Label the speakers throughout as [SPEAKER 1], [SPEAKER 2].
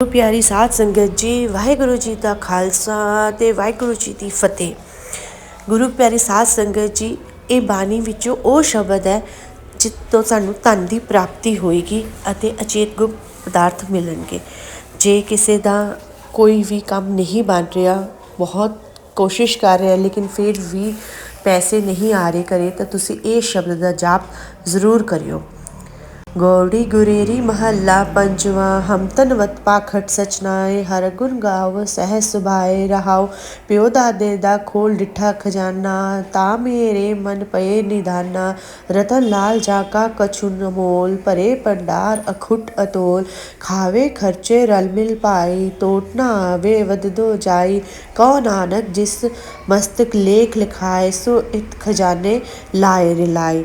[SPEAKER 1] ਗੁਰੂ ਪਿਆਰੀ ਸਾਧ ਸੰਗਤ ਜੀ, ਵਾਹਿਗੁਰੂ ਜੀ ਦਾ ਖਾਲਸਾ ਤੇ ਵਾਹਿਗੁਰੂ ਜੀ ਦੀ ਫਤਿਹ। ਗੁਰੂ ਪਿਆਰੀ ਸਾਧ ਸੰਗਤ ਜੀ, ਇਹ ਬਾਣੀ ਵਿੱਚੋਂ ਉਹ ਸ਼ਬਦ ਹੈ ਜਿਸ ਤੋਂ ਸਾਨੂੰ ਧਨ ਦੀ ਪ੍ਰਾਪਤੀ ਹੋਏਗੀ ਅਤੇ ਅਚੇਤ ਗੁਪਤ ਪਦਾਰਥ ਮਿਲਣਗੇ। ਜੇ ਕਿਸੇ ਦਾ ਕੋਈ ਵੀ ਕੰਮ ਨਹੀਂ ਬਣ ਰਿਹਾ, ਬਹੁਤ ਕੋਸ਼ਿਸ਼ ਕਰ ਰਿਹਾ, ਲੇਕਿਨ ਫਿਰ ਵੀ ਪੈਸੇ ਨਹੀਂ ਆ ਰਹੇ ਕਰੇ ਤਾਂ ਤੁਸੀਂ ਇਹ ਸ਼ਬਦ ਦਾ ਜਾਪ ਜ਼ਰੂਰ ਕਰਿਓ। गौरी गुरेरी महल्ला पंचवा, हम तन वत पाखट सचनाए, हर गुन गाव सह सुभाए, रहाओ, प्यो दादे दा खोल डिठा खजाना, ता मेरे मन पये निधाना, रतन लाल जाका कछु मोल, परे पंडार अखुट अतोल, खावे खर्चे रल मिल पाई तोटना वे वद वधदो जाई, कौ नानक जिस मस्तक लेख लिखाए, सो इत खजाने लाए रिलाए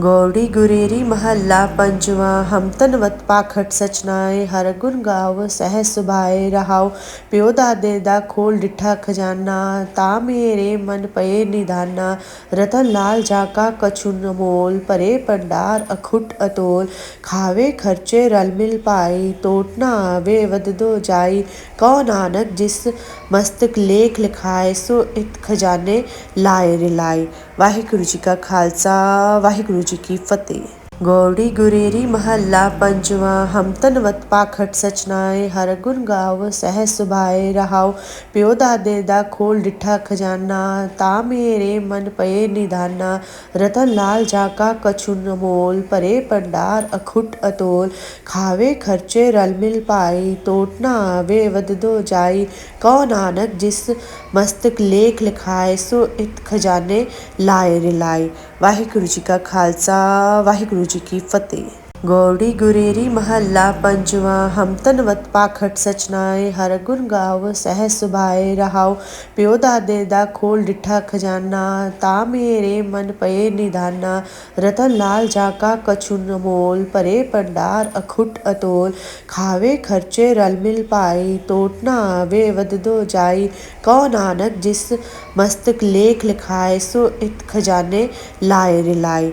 [SPEAKER 1] गौड़ी गुरेरी महल्ला पंचवा हमतन वत पाखट सचनाए, हर गुण गाव सह सुभाए, रहाओ प्यो दा खोल डिठा खजाना, ता मेरे मन पये निदाना, रतन लाल जाका कछु न मोल, परे पंडार अखुट अतोल, खावे खर्चे रल मिल पाई तोटना वे वद दो जाई कौ नानक जिस मस्तक लेख लिखाए, सो इत खजाने लाए रिलाए वाहिगुरु जी का खालसा, वाहिगुरु ਜੀ ਕੀ ਫਤਿਹ। गौड़ी गुरेरी महल्ला पंचवा हमतन वत पाखट सचनाए, हर गुण गाव सह सुभाए, रहाओ प्यो दादे दा खोल डिठा खजाना, ता मेरे मन पए निधाना रतन लाल जाका कछु मोल, परे पंडार अखुट अतोल, खावे खर्चे रल मिल पाई, तोट ना आवे वददो जाई, कौ नानक जिस मस्तक लेख लिखाए, सो इत खजाने लाए रिलाए वाहिगुरु जी का खालसा, वाहिगुरु जी की फतेह। गौड़ी गुरेरी महल्ला पंचवा हमतन वत पाखट सचनाए, हर गुण गाव सह सुभाए, रहाओ। प्यो दा खोल डिठा खजाना, ता मेरे मन पये निधाना रतन लाल जाका कछु नमोल परे पंडार अखुट अतोल। खावे खर्चे रल मिल पाई तोटना ना आवे वददो जाई। कौ नानक जिस मस्तक लेख लिखाए, सो इत खजाने लाए रिलाए।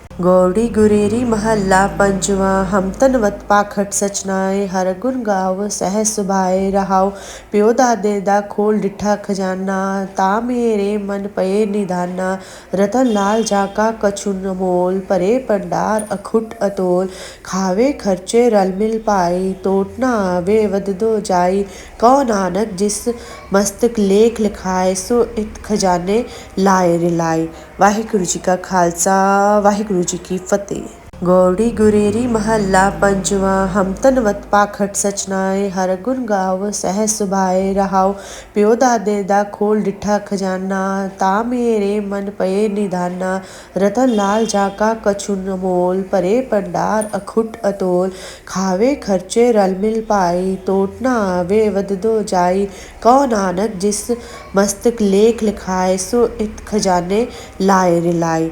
[SPEAKER 1] गौड़ी गुरेरी महल्ला पंचवां। हमतन वत पाखट सचनाए, हर गुण गाव सह सुभाए। रहाओ प्यो दा खोल डिठा खजाना, ता मेरे मन पये निधाना। रतन लाल जाका कछु मोल, परे पंडार अखुट अतोल। खावे खर्चे रल मिल पाई टोट ना आवे वधदो जाई। कौ नानक जिस मस्तक लेख लिखाए, सो इत खजाने लाए रिलाए वाहिगुरु जी का खालसा, वाहिगुरु जी की फतेह। गौड़ी गुरेरी महल्ला पंचवा हम तन वत पाखट सचनाए, हर गुण गाव सह सुभाए, रहाओ, प्यो दा खोल डिठा खजाना, ता मेरे मन पये निधाना, रतन लाल जाका कछु न मोल, परे पंडार अखुट अतोल, खावे खर्चे रल मिल पाई, तोट ना आवे वददो जाई, कौ नानक जिस मस्तक लेख लिखाए, सो इत खजाने लाए रिलाए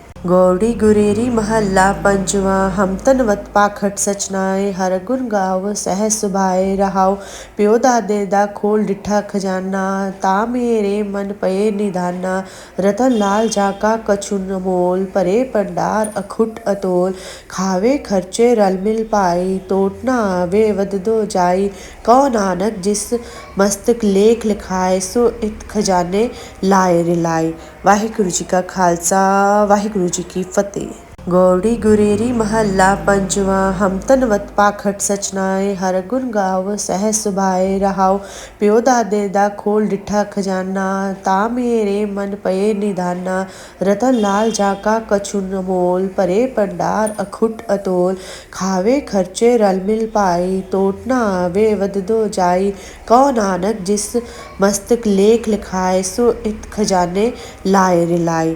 [SPEAKER 1] गौड़ी गुरेरी महल्ला पंचवा हमतन वत पाखट सचनाए, हर गुण गाव सह सुभाए, रहाओ, प्यो दा खोल डिठा खजाना, ता मेरे मन पये निधाना रतन लाल जाका कछु मोल, परे पंडार अखुट अतोल, खावे खर्चे रल मिल पाई, तोट वे आवे वददो जाई, कौ नानक जिस मस्तक लेख लिखाए, सो इत खजाने लाए रिलाए वाहिगुरु जी का खालसा, वाहिगुरु जी की फतेह। गौड़ी गुरेरी महल्ला पंचवा हमतन वत पाखट सचनाए हर गुण गाव सह सुभाए, रहाओ, प्यो दादे दा खोल डिठा खजाना, ता मेरे मन पये निधाना, रतन लाल जाका कछु नमोल परे पंडार अखुट अतोल, खावे खर्चे रल मिल पाई तोटना वे वद वधदो जाई कौ नानक जिस मस्तक लेख लिखाए, सो इत खजाने लाए रिलाए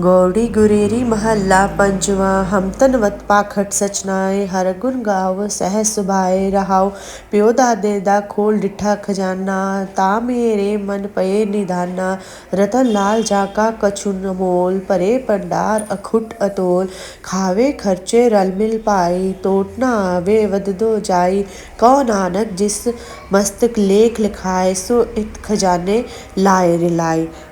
[SPEAKER 1] गौड़ी गुरेरी महल्ला पंचवां हमतन वत पाखट सचनाए, हर गुण गाव सह सुभाए, रहाओ, प्यो दा खोल डिठा खजाना, ता मेरे मन पये निधाना, रतन लाल जाका कछुन मोल, परे पंडार अखुट अतोल, खावे खर्चे रल मिल पाई तोटना वे वद वधदो जाई, कौ नानक जिस मस्तक लेख लिखाए, सो इत खजाने लाए रिलाए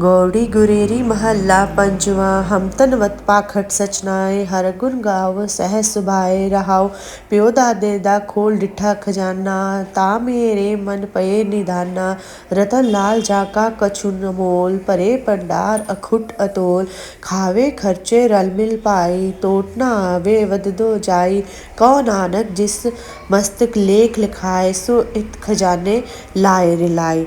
[SPEAKER 1] गौड़ी गुरेरी महल्ला पंचवा, हम तन वत पाखट सचनाए, हर गुण गाव सह सुभाए, रहाओ प्यो दादे दा खोल डिठा खजाना, ता मेरे मन पये निदाना, रतन लाल जाका कछु न मोल, परे पंडार अखुट अतोल, खावे खर्चे रल मिल पाई, तोट ना आवे वददो जाई, कौ नानक जिस मस्तक लेख लिखाए, सो इत खजाने लाए रिलाए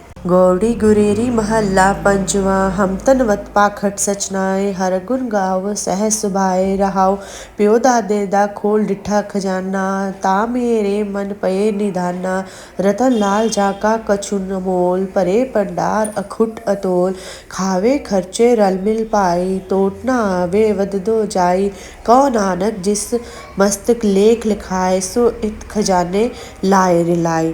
[SPEAKER 1] गौड़ी गुरेरी महल्ला पंचवा हमतन वत पाखट सचनाए, हर गुन गाव सह सुभाए, रहाओ, प्यो दादे दा खोल डिठा खजाना, ता मेरे मन पये निधाना रतन लाल जाका कछु मोल, परे पंडार अखुट अतोल, खावे खर्चे रल मिल पाई, तोट वे आवे वददो जाई कौ नानक जिस मस्तक लेख लिखाए, सो इत खजाने लाए रिलाए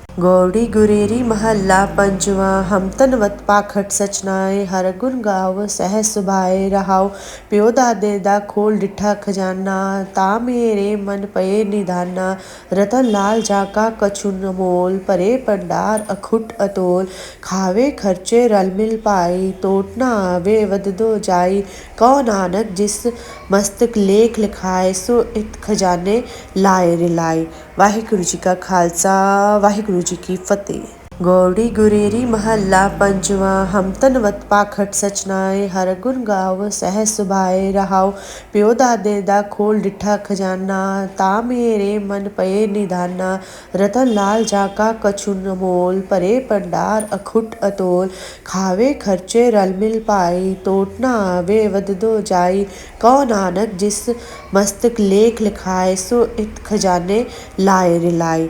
[SPEAKER 1] गौड़ी गुरेरी महल्ला पंचवा हमतन वत पाखट सचनाए, हर गुन गाव सह सुभाए, रहाओ, प्यो दादे दा खोल डिठा खजाना, ता मेरे मन पये निधाना, रतन लाल जाका कछु मोल, परे पंडार अखुट अतोल, खावे खर्चे रल मिल पाई तोटना वे वद वधदो जाई कौ नानक जिस मस्तक लेख लिखाए, सो इत खजाने लाए रिलाए वाहिगुरु जी का खालसा, वाहिगुरु जी की फतेह। गौड़ी गुरेरी महल्ला पंचवा, हम तन वत पाखट सचनाए, हर गुण गाव सह सुभाए रहाओ। प्यो दादे दा खोल डिठा खजाना, ता मेरे मन पये निधाना। रतन लाल जाका कछुन मोल, परे पंडार अखुट अतोल। खावे खर्चे रल मिल पाई तोटना वे वद दो जाई। कौ नानक जिस मस्तक लेख लिखाए, सो इत खजाने लाए रिलाए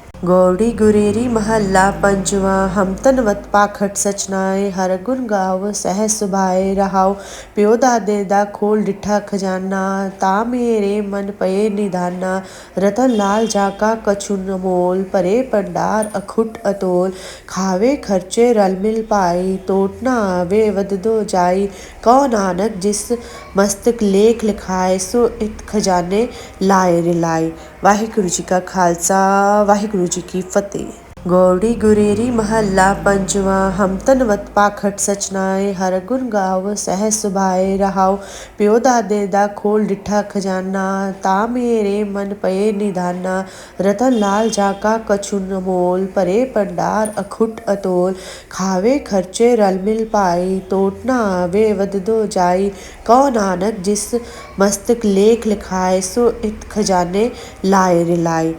[SPEAKER 1] गौड़ी गुरेरी महल्ला पंचवा हमतन वत पाखट सचनाए, हर गुण गाव सह सुभाए, रहाओ, प्यो दा खोल डिठा खजाना, ता मेरे मन पये निधाना रतन लाल जाका कछु मोल, परे पंडार अखुट अतोल, खावे खर्चे रल मिल पाई, तोट वे आवे वददो जाई, कौ नानक जिस मस्तक लेख लिखाए, सो इत खजाने लाए रिलाए वाहिगुरु जी का खालसा, वाहिगुरु जी की फतेह। गौड़ी गुरेरी महल्ला पंचवा हमतन वत पाखट सचनाए, हर गुण गाव सह सुभाए, रहाओ, प्यो दा खोल डिठा खजाना, ता मेरे मन पये निधाना रतन लाल जाका कछु न मोल, परे पंडार अखुट अतोल, खावे खर्चे रल मिल पाई, तोट वे आवे वददो जाई कौ नानक जिस मस्तक लेख लिखाए, सो इत खजाने लाए रिलाए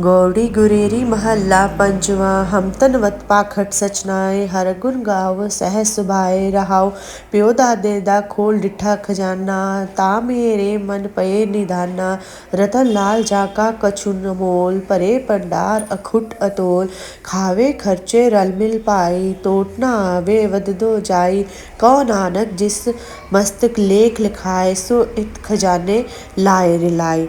[SPEAKER 1] गौड़ी गुरेरी महल्ला पंचवां हमतन वत पाखट सचनाए, हर गुण गाव सह सुभाए, रहाओ, प्यो दा खोल डिठा खजाना, ता मेरे मन पये निधाना, रतन लाल जाका कछु मोल, परे पंडार अखुट अतोल, खावे खर्चे रल मिल पाई तोटना आवे वद वधदो जाई कौ नानक जिस मस्तक लेख लिखाए, सो इत खजाने लाए रिलाए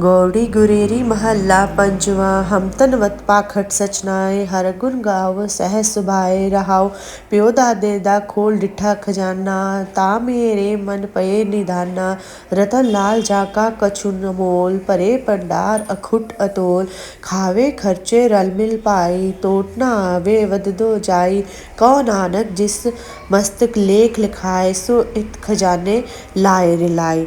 [SPEAKER 1] गौड़ी गुरेरी महल्ला पंचवा हमतन वत पाखट सचनाए, हर गुण गाव सह सुभाए रहाओ। प्यो दादे दा खोल डिठा खजाना, ता मेरे मन पये निधाना। रतन लाल जाका कछु मोल, परे पंडार अखुट अतोल। खावे खर्चे रल मिल पाई टोट ना आवे वधदो जाई। कौ नानक जिस मस्तक लेख लिखाए, सो इत खजाने लाए रिलाए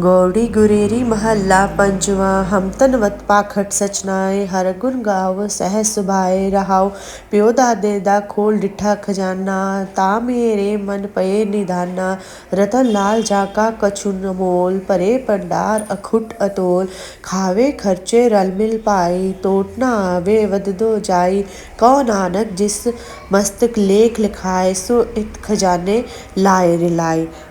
[SPEAKER 1] गौड़ी गुरेरी महल्ला पंचवा, हम तनवत पाखट सचनाए, हर गुण गाव सह सुभाए, रहाओ, प्यो दा खोल डिठा खजाना, ता मेरे मन पये निधाना रतन लाल जाका कछु मोल, परे पंडार अखुट अतोल, खावे खर्चे रल मिल पाई, तोट वे आवे वददो जाई, कौ नानक जिस मस्तक लेख लिखाए, सो इत खजाने लाए रिलाए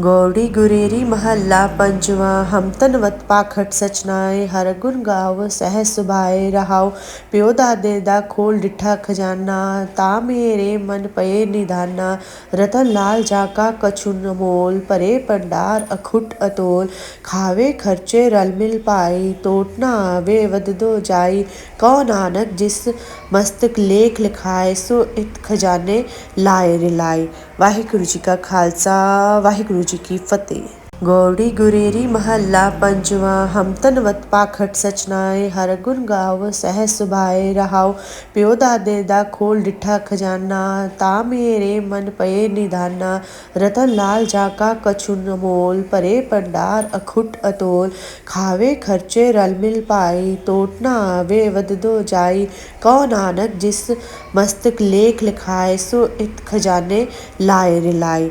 [SPEAKER 1] गौड़ी गुरेरी महल्ला पंचवा हमतन वत पाखट सचनाए, हर गुण गाव सह सुभाए रहाओ। प्यो दा खोल डिठा खजाना, ता मेरे मन पये निधाना रतन लाल जाका कछु मोल, परे पंडार अखुट अतोल। खावे खर्चे रल मिल पाई, तोट वे आवे वददो जाई। कौ नानक जिस मस्तक लेख लिखाए, सो इत खजाने लाए रिलाए वाहिगुरु जी का खालसा, वाहिगुरु जी की फतेह। गौड़ी गुरेरी महल्ला पंचवा, हम तन वत पाखट सचनाए, हर गुण गाव सह सुभाए, रहाओ, प्यो दा खोल डिठा खजाना, ता मेरे मन पये निधाना, रतन लाल जाका कछु मोल, परे पंडार अखुट अतोल, खावे खर्चे रल मिल पाई तोटना वे वद दो जाई, कौ नानक जिस मस्तक लेख लिखाए, सो इत खजाने लाए रिलाए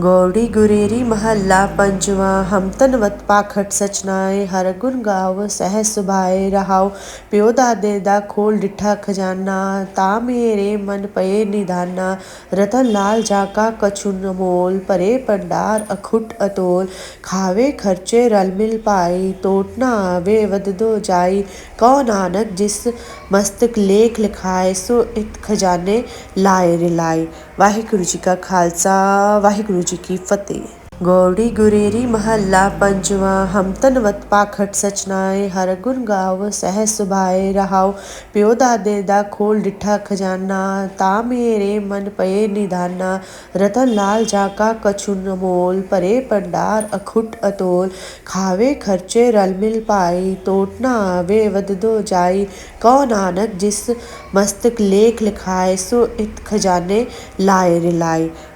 [SPEAKER 1] गौड़ी गुरेरी महल्ला पंचवा हमतन वत पाखट सचनाए, हर गुण गाव सह सुभाए रहाओ। प्यो दा खोल डिठा खजाना, ता मेरे मन पये निधाना। रतन लाल जाका कछु न मोल परे पंडार अखुट अतोल। खावे खर्चे रल मिल पाई तोटना वे वद दो जाई। कौ नानक जिस मस्तक लेख लिखाए, सो इत खजाने लाए रिलाए वाहिगुरु जी का खालसा, वाहिगुरु जी की फतेह। गौड़ी गुरेरी महल्ला पंचवा हमतन वत पाखट सचनाए हर गुण गाव सह सुभाए रहाओ। प्यो दादे दा खोल डिठा खजाना, ता मेरे मन पये निधाना रतन लाल जाका कछु मोल, परे पंडार अखुट अतोल। खावे खर्चे रल मिल पाई, तोट वे आवे वददो जाई। कौ नानक जिस मस्तक लेख लिखाए, सो इत खजाने लाए रिलाए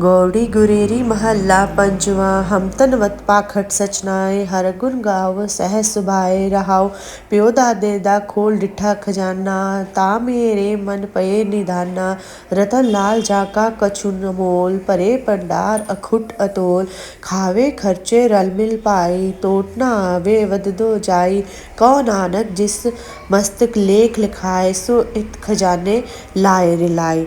[SPEAKER 1] गौड़ी गुरेरी महल्ला पंचवा हमतन वत पाखट सचनाए, हर गुन गाव सह सुभाए, रहाओ, प्यो दा खोल डिठा खजाना, ता मेरे मन पये निधाना रतन लाल जाका कछु मोल परे पंडार अखुट अतोल, खावे खर्चे रल मिल पाई तोटना वे आवे वददो जाई कौ नानक जिस मस्तक लेख लिखाए, सो इत खजाने लाए रिलाए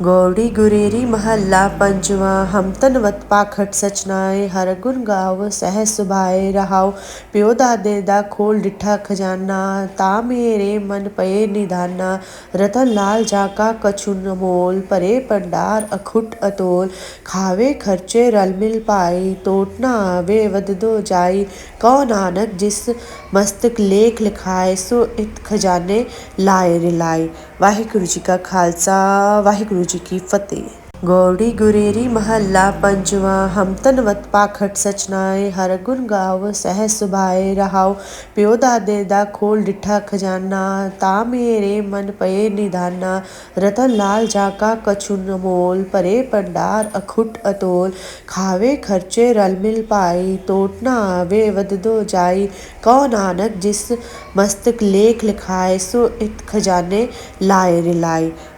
[SPEAKER 1] गौड़ी गुरेरी महल्ला पंचवां हमतन वत पाखट सचनाए, हर गुण गाव सह सुभाए, रहाओ, प्यो दा खोल डिठा खजाना, ता मेरे मन पये निधाना, रतन लाल जाका कछु मोल, परे पंडार अखुट अतोल, खावे खर्चे रल मिल पाई, तोट ना आवे वधदो जाई, कौ नानक जिस मस्तक लेख लिखाए, सो इत खजाने लाए रिलाए वाहिगुरु जी का खालसा, वाहिगुरु गुरु जी की फतेह। गौड़ी गुरेरी महल्ला पंचवा हम तन वत पाखट सचनाए, हर गुण गाव सह सुभाए, रहाओ, प्यो दा दे दा खोल डिठा खजाना, ता मेरे मन पये निधाना रतन लाल जाका कछु न मोल, परे पंडार अखुट अतोल, खावे खर्चे रल मिल पाई तोटना ना आवे वधदो जाई, कौ नानक जिस मस्तक लेख लिखाए, सो इत खजाने लाए रिलाए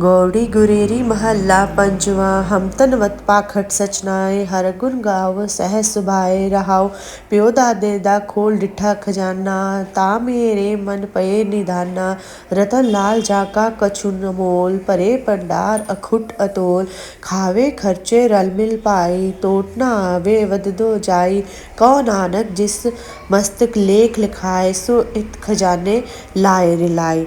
[SPEAKER 1] गौड़ी गुरेरी महल्ला पंचवा हम तन वत पाखट सचनाए, हर गुन गाव सह सुभाए, रहाओ, प्यो दा खोल डिठा खजाना, ता मेरे मन पये निधाना रतन लाल जाका कछु मोल, परे पंडार अखुट अतोल, खावे खर्चे रल मिल पाई, तोट वे आवे वददो जाई, कौ नानक जिस मस्तक लेख लिखाए, सो इत खजाने लाए रिलाए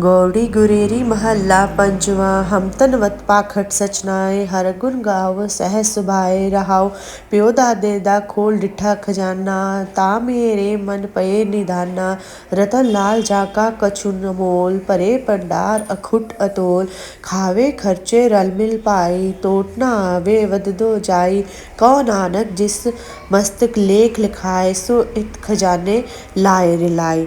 [SPEAKER 1] गौड़ी गुरेरी महल्ला पंचवा हमतन वत पाखट सचनाए, हर गुन गाव सह सुभाए, रहाओ, प्यो दादे दा खोल डिठा खजाना, ता मेरे मन पये निधाना, रतन लाल जाका कछु नमोल परे पंडार अखुट अतोल, खावे खर्चे रल मिल पाई तोटना वे वद दो जाई कौ नानक जिस मस्तक लेख लिखाए, सो इत खजाने लाए रिलाए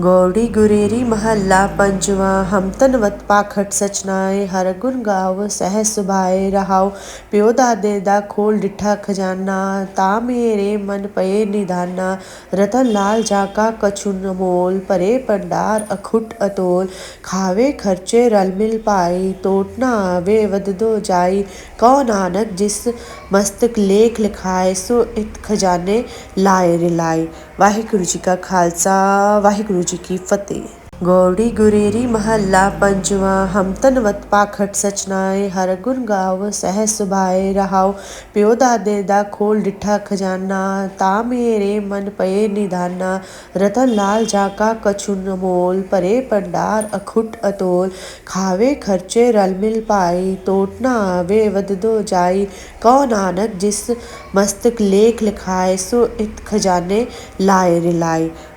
[SPEAKER 1] गौड़ी गुरेरी महल्ला पंचवा हमतन वत पाखट सचनाए, हर गुण गाव सह सुभाए, रहाओ, प्यो दा खोल डिठा खजाना, ता मेरे मन पये निधाना, रतन लाल जाका कछुन मोल, परे पंडार अखुट अतोल, खावे खर्चे रल मिल पाई तोटना वे वद वधदो जाई, कौ नानक जिस मस्तक लेख लिखाए, सो इत खजाने लाए रिलाए वाहिगुरु जी का खालसा, वाहिगुरु जी की फतेह। गौड़ी गुरेरी महल्ला पंचवा, हम तन वत पाखट सचनाए, हर गुण गाव सह सुभाए, रहाओ, प्यो दा खोल डिठा खजाना, ता मेरे मन पये निधाना रतन लाल जाका कछु न मोल, परे पंडार अखुट अतोल, खावे खर्चे रल मिल पाई, तोट ना आवे वददो जाई, कौ नानक जिस मस्तक लेख लिखाए, सो इत खजाने लाए रिलाए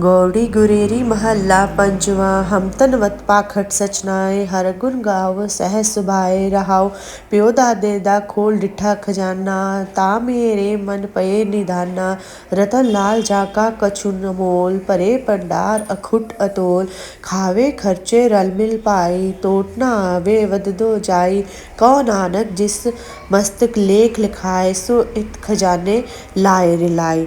[SPEAKER 1] गौड़ी गुरेरी महल्ला पंचवा हमतन वत पाखट सचनाए, हर गुन गाव सह सुभाए, रहाओ प्यो दादे दा खोल डिठा खजाना, ता मेरे मन पये निधाना रतन लाल जाका कछु मोल, परे पंडार अखुट अतोल, खावे खर्चे रल मिल पाई, तोट वे आवे वददो जाई कौ नानक जिस मस्तक लेख लिखाए, सो इत खजाने लाए रिलाए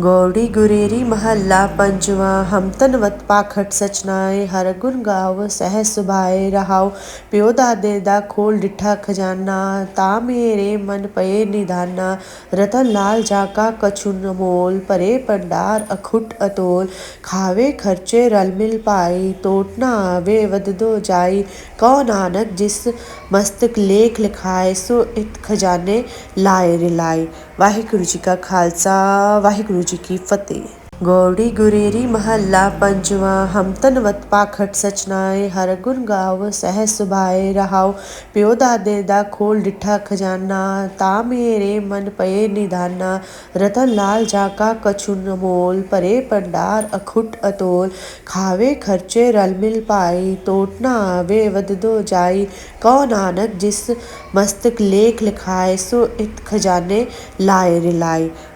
[SPEAKER 1] गौड़ी गुरेरी महल्ला पंचवा हमतन वत पाखट सचनाए, हर गुन गाव सह सुभाए, रहाओ, प्यो दादे दा खोल डिठा खजाना, ता मेरे मन पये निधाना, रतन लाल जाका कछु मोल, परे पंडार अखुट अतोल, खावे खर्चे रल मिल पाई तोटना वे वद वधदो जाई कौ नानक जिस मस्तक लेख लिखाए, सो इत खजाने लाए रिलाए वाहिगुरु जी का खालसा, वाहिगुरु वाहेगुरु जी की फतेह। गौड़ी गुरेरी महल्ला पंचवा, हम तन वत पाखट सचनाए, हर गुण गाव सह सुभाए, रहाओ। प्यो दादे दा खोल डिठा खजाना, ता मेरे मन पये निधाना। रतन लाल जाका कछुन मोल परे पंडार अखुट अतोल। खावे खर्चे रल मिल पाई तोटना वे वद दो जाई। कौ नानक जिस मस्तक लेख लिखाए, सो इत खजाने लाए रिलाए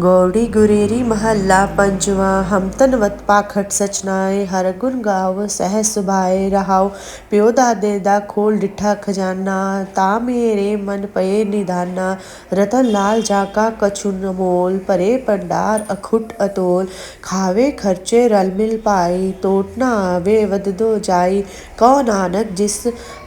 [SPEAKER 1] गौड़ी गुरेरी महल्ला पंचवा हमतन वत पाखट सचनाए, हर गुण गाव सह सुभाए, रहाओ, प्यो दा खोल डिठा खजाना, ता मेरे मन पये निदाना, रतन लाल जाका कछु न मोल, परे पंडार अखुट अतोल, खावे खर्चे रल मिल पाई, तोट ना आवे वददो जाई, कौ नानक जिस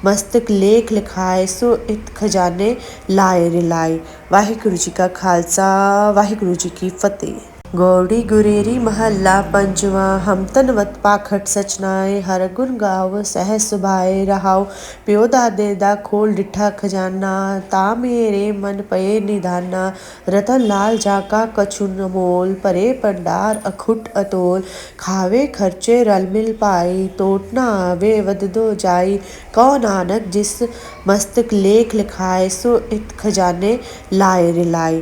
[SPEAKER 1] मस्तक लेख लिखाए, सो इत खजाने लाए रिलाए वाहिगुरु जी का खालसा, वाहिगुरु जी की फतेह। गौड़ी गुरेरी महल्ला पंचवा हमतन वत पाखट सचनाए, हर गुण गाव सह सुभाए, रहाओ, प्यो दा खोल डिठा खजाना, ता मेरे मन पये निधाना रतन लाल जाका कछु मोल, परे पंडार अखुट अतोल, खावे खर्चे रल मिल पाई, तोट वे आवे वददो जाई कौ नानक जिस मस्तक लेख लिखाए, सो इत खजाने लाए रिलाए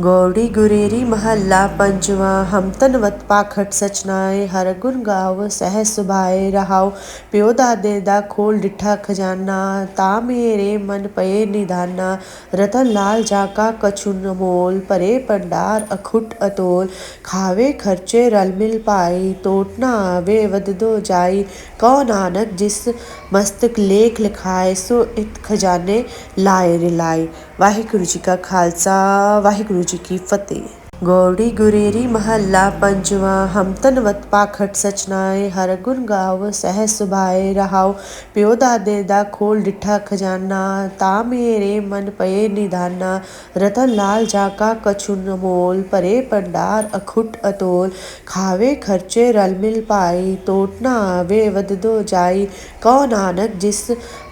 [SPEAKER 1] गौड़ी गुरेरी महल्ला पंचवा, हम तन वत पाखट सचनाए, हर गुण गाव सह सुभाए, रहाओ, प्यो दादे दा खोल डिठा खजाना, ता मेरे मन पये निधाना, रतन लाल जाका कछु मोल, परे पंडार अखुट अतोल, खावे खर्चे रल मिल पाई तोटना आवे वद वधदो जाई कौ नानक जिस मस्तक लेख लिखाए, सो इत खजाने लाए रिलाए वाहिगुरु जी का खालसा, वाहिगुरु जी की फतेह। गौड़ी गुरेरी महल्ला पंचवा हम तन वत पाखट सचनाए, हर गुण गाव सह सुभाए रहाओ। प्यो दादे दा खोल डिठा खजाना, ता मेरे मन पये निधाना। रतन लाल जाका कछु न मोल, परे पंडार अखुट अतोल। खावे खर्चे रल मिल पाई तोटना आवे वद वधदो जाई। कौ नानक जिस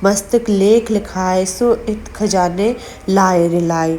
[SPEAKER 1] मस्तक लेख लिखाए, सो इत खजाने लाए रिलाए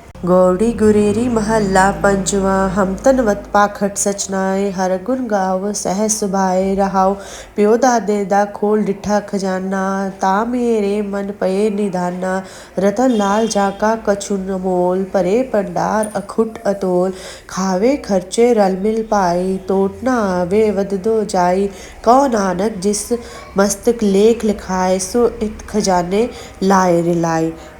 [SPEAKER 1] गौड़ी गुरेरी महल्ला पंचवा, हम तन वत पाखट सचनाए, हर गुन गाव सह सुभाए, रहाओ, प्यो दादे दा खोल डिठा खजाना, ता मेरे मन पये निधाना रतन लाल जाका कछु न मोल, परे पंडार अखुट अतोल, खावे खर्चे रल मिल पाई, तोट वे आवे वददो जाई, कौ नानक जिस मस्तक लेख लिखाए, सो इत खजाने लाए रिलाए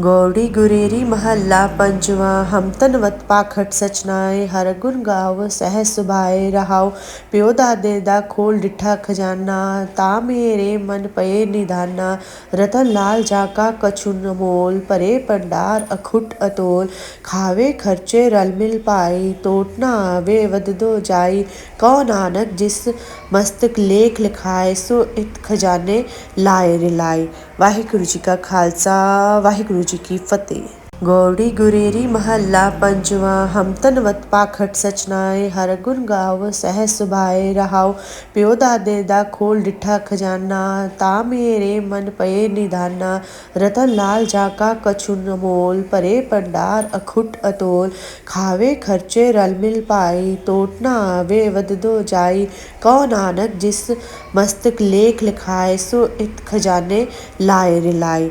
[SPEAKER 1] गौड़ी गुरेरी महल्ला पंचवा हमतन वत पाखट सचनाए, हर गुण गाव सह सुभाए रहाओ। प्यो दा खोल डिठा खजाना, ता मेरे मन पये निधाना रतन लाल जाका कछु मोल, परे पंडार अखुट अतोल। खावे खर्चे रल मिल पाई, तोट वे आवे वददो जाई। कौ नानक जिस मस्तक लेख लिखाए, सो इत खजाने लाए रिलाए वाहिगुरु जी का खालसा, वाहिगुरु जी की फतेह। गौड़ी गुरेरी महल्ला पंचवा, हम तन वत पाखट सचनाए, हर गुण गाव सह सुभाए, रहाओ, प्यो दा खोल डिठा खजाना, ता मेरे मन पये निधाना, रतन लाल जाका कछु मोल, परे पंडार अखुट अतोल, खावे खर्चे रल मिल पाई तोटना वे वद वधदो जाई, कौ नानक जिस मस्तक लेख लिखाए, सो इत खजाने लाए रिलाए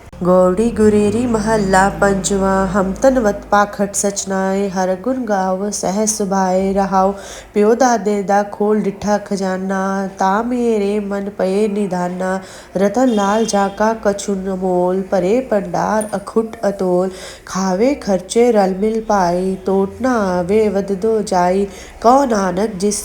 [SPEAKER 1] गौड़ी गुरेरी महल्ला पंचवा हमतन वत पाखट सचनाए, हर गुण गाव सह सुभाए रहाओ। प्यो दा खोल डिठा खजाना, ता मेरे मन पये निधाना। रतन लाल जाका कछु न मोल, परे पंडार अखुट अतोल। खावे खर्चे रल मिल पाई तोटना वे वद दो जाई। कौ नानक जिस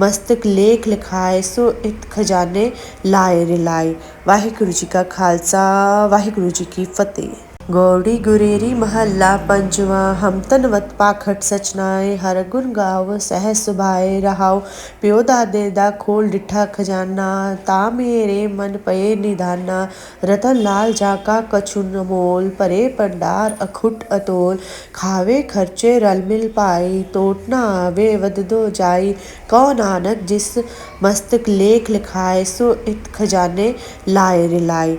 [SPEAKER 1] मस्तक लेख लिखाए, सो इत खजाने लाए रिलाए वाहिगुरु जी का खालसा, वाहिगुरु जी की फतेह। गौड़ी गुरेरी महल्ला पंचवा हम तन वत पाखट सचनाए, हर गुण गाव सह सुभाए, रहाओ, प्यो दादे दा खोल डिठा खजाना, ता मेरे मन पये निधाना रतन लाल जाका कछु मोल, परे पंडार अखुट अतोल, खावे खर्चे रल मिल पाई, तोट वे आवे वददो जाई, कौ नानक जिस मस्तक लेख लिखाए, सो इत खजाने लाए रिलाए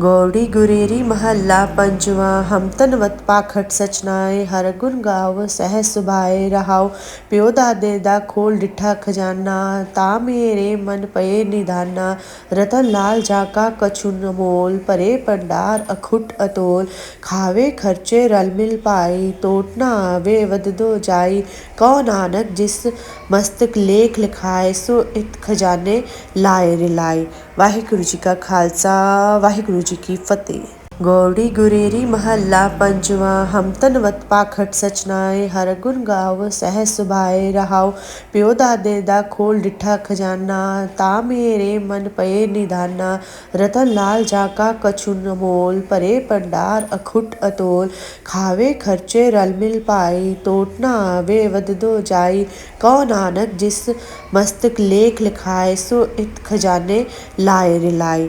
[SPEAKER 1] गौड़ी गुरेरी महल्ला पंचवा हमतन वत पाखट सचनाए, हर गुण गाव सह सुभाए, रहाओ, प्यो दा खोल डिठा खजाना, ता मेरे मन पये निधाना रतन लाल जाका कछु मोल परे पंडार अखुट अतोल, खावे खर्चे रल मिल पाई टोट वे आवे वददो जाई कौ नानक जिस मस्तक लेख लिखाए, सो इत खजाने लाए रिलाए वाहिगुरु जी का खालसा, वाहिगुरु जी की फतेह। गौड़ी गुरेरी महल्ला पंचवा, हम तन वत पाखट सचनाए, हर गुण गाव सह सुभाए रहाओ। प्यो दा खोल डिठा खजाना, ता मेरे मन पये निधाना। रतन लाल जाका कछु न मोल, परे पंडार अखुट अतोल। खावे खर्चे रल मिल पाई, तोट ना आवे वधदो जाई। कौ नानक जिस मस्तक लेख लिखाए, सो इत खजाने लाए रिलाए